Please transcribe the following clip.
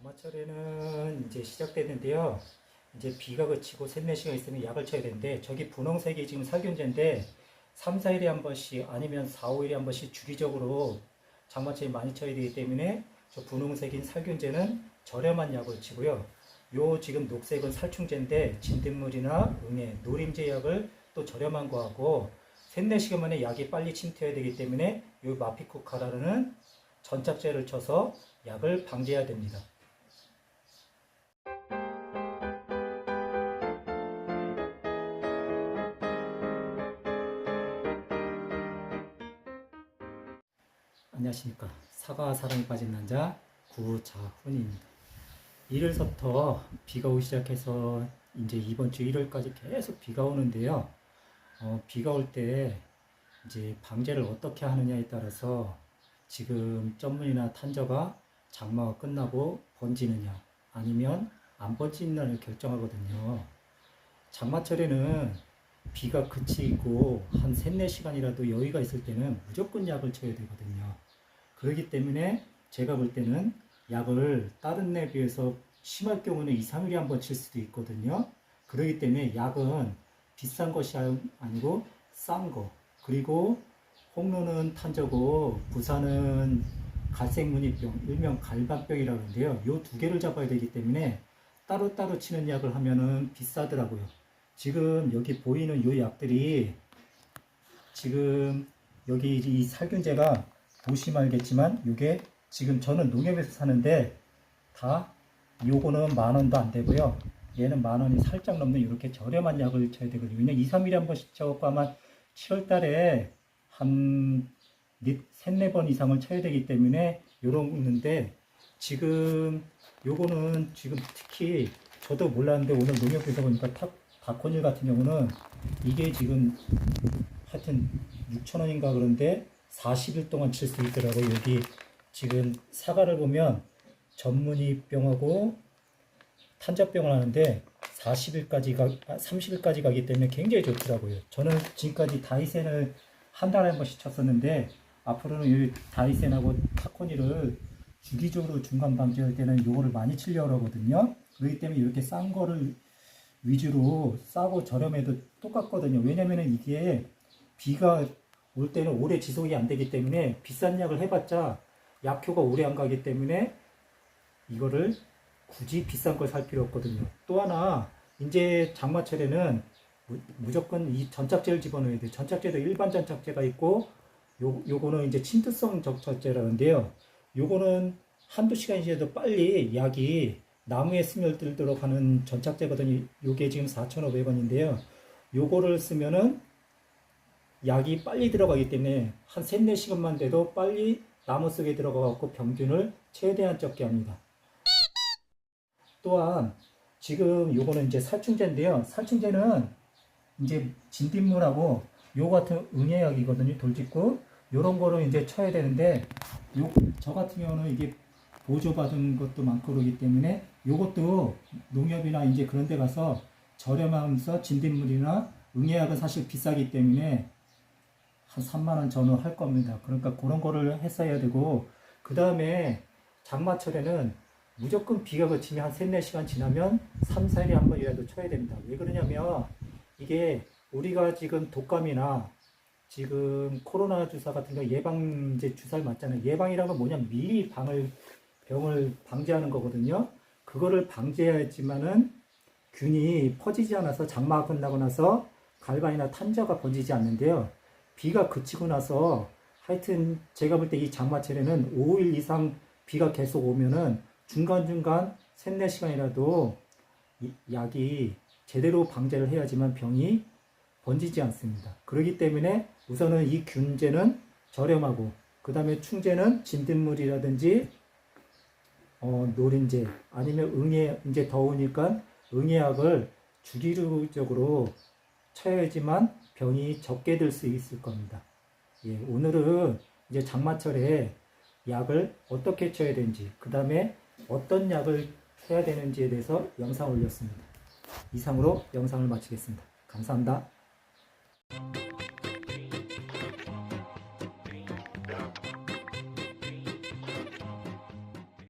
장마철에는 이제 시작되는데요. 이제 비가 그치고 3, 4시간 있으면 약을 쳐야 되는데 저기 분홍색이 지금 살균제인데 3, 4일에 한 번씩 아니면 4, 5일에 한 번씩 주기적으로 장마철에 많이 쳐야 되기 때문에 저 분홍색인 살균제는 저렴한 약을 치고요. 요 지금 녹색은 살충제인데 진딧물이나 응애, 노림제 약을 또 저렴한 거하고 3, 4시간 만에 약이 빨리 침투해야 되기 때문에 요 마피코카라는 전착제를 쳐서 약을 방지해야 됩니다. 안녕하십니까. 사과 사랑에 빠진 남자 구자훈입니다. 1일서부터 비가 오기 시작해서 이제 이번 주 1월까지 계속 비가 오는데요. 어, 비가 올 때 이제 방제를 어떻게 하느냐에 따라서 지금 점문이나 탄저가 장마가 끝나고 번지느냐 아니면 안 번지느냐를 결정하거든요. 장마철에는 비가 그치고 한 3, 4시간이라도 여유가 있을 때는 무조건 약을 쳐야 되거든요. 그렇기 때문에 제가 볼 때는 약을 다른 데 비해서 심할 경우는 2, 3일에 한 번 칠 수도 있거든요. 그렇기 때문에 약은 비싼 것이 아니고 싼 거. 그리고 홍로는 탄저고 부산은 갈색무늬병, 일명 갈반병이라고 하는데요. 요두 개를 잡아야 되기 때문에 따로따로 치는 약을 하면은 비싸더라고요. 지금 여기 보이는 요 약들이 지금 여기 이 살균제가 보시면 알겠지만 요게 지금 저는 농협에서 사는데 다 요거는 만 원도 안 되고요. 얘는 만 원이 살짝 넘는 이렇게 저렴한 약을 쳐야 되거든요. 왜냐면 2, 3일에 한 번씩 쳐갖고 아마 7월 달에 한 셋네 번 이상을 쳐야 되기 때문에 요런 있는데 지금 요거는 지금 특히 저도 몰랐는데 오늘 농협에서 보니까 타, 다코닐 같은 경우는 이게 지금 하여튼 6천 원인가 그런데 40일 동안 칠 수 있더라고요. 여기 지금 사과를 보면 전문의병하고 탄저병을 하는데 40일까지 가, 30일까지 가기 때문에 굉장히 좋더라고요. 저는 지금까지 다이센을 한 달에 한 번씩 쳤었는데 앞으로는 이 다이센하고 타코니를 주기적으로 중간 방지할 때는 요거를 많이 치려고 하거든요. 그렇기 때문에 이렇게 싼 거를 위주로 싸고 저렴해도 똑같거든요. 왜냐면은 이게 비가 올 때는 오래 지속이 안 되기 때문에 비싼 약을 해봤자 약효가 오래 안 가기 때문에 이거를 굳이 비싼 걸 살 필요 없거든요. 또 하나 이제 장마철에는 무- 무조건 이 전착제를 집어넣어야 돼요. 전착제도 일반 전착제가 있고 요, 요거는 이제 침투성 전착제라는데요. 요거는 한두 시간 지나도 빨리 약이 나무에 스며들도록 하는 전착제거든요. 요게 지금 4,500원인데요. 요거를 쓰면은 약이 빨리 들어가기 때문에 한 3, 4시간만 돼도 빨리 나무 속에 들어가 갖고 병균을 최대한 적게 합니다. 또한 지금 요거는 이제 살충제인데요. 살충제는 이제 진딧물하고 요 같은 응애약이거든요. 돌직구. 요런 거를 이제 쳐야 되는데 요 저 같은 경우는 이게 보조받은 것도 많고 그러기 때문에 요것도 농협이나 이제 그런 데 가서 저렴하면서 진딧물이나 응애약은 사실 비싸기 때문에 한 3만 원 전후 할 겁니다. 그러니까 그런 거를 했어야 되고 그 다음에 장마철에는 무조건 비가 그치면 한 3, 4시간 지나면 3, 4일에 한 번이라도 쳐야 됩니다. 왜 그러냐면 이게 우리가 지금 독감이나 지금 코로나 주사 같은 거 예방제 주사를 맞잖아요. 예방이라는 건 뭐냐면 미리 방을 병을 방지하는 거거든요. 그거를 방지해야지만은 균이 퍼지지 않아서 장마가 끝나고 나서 갈반이나 탄저가 번지지 않는데요. 비가 그치고 나서 하여튼 제가 볼 때 이 장마철에는 5일 이상 비가 계속 오면은 중간중간 3, 4시간이라도 이 약이 제대로 방제를 해야지만 병이 번지지 않습니다. 그렇기 때문에 우선은 이 균제는 저렴하고 그 다음에 충제는 진딧물이라든지 어, 노린제 아니면 응애 이제 더우니까 응애약을 주기적으로 쳐야지만 병이 적게 들 수 있을 겁니다. 예, 오늘은 이제 장마철에 약을 어떻게 쳐야 되는지, 그 다음에 어떤 약을 해야 되는지에 대해서 영상 올렸습니다. 이상으로 영상을 마치겠습니다. 감사합니다.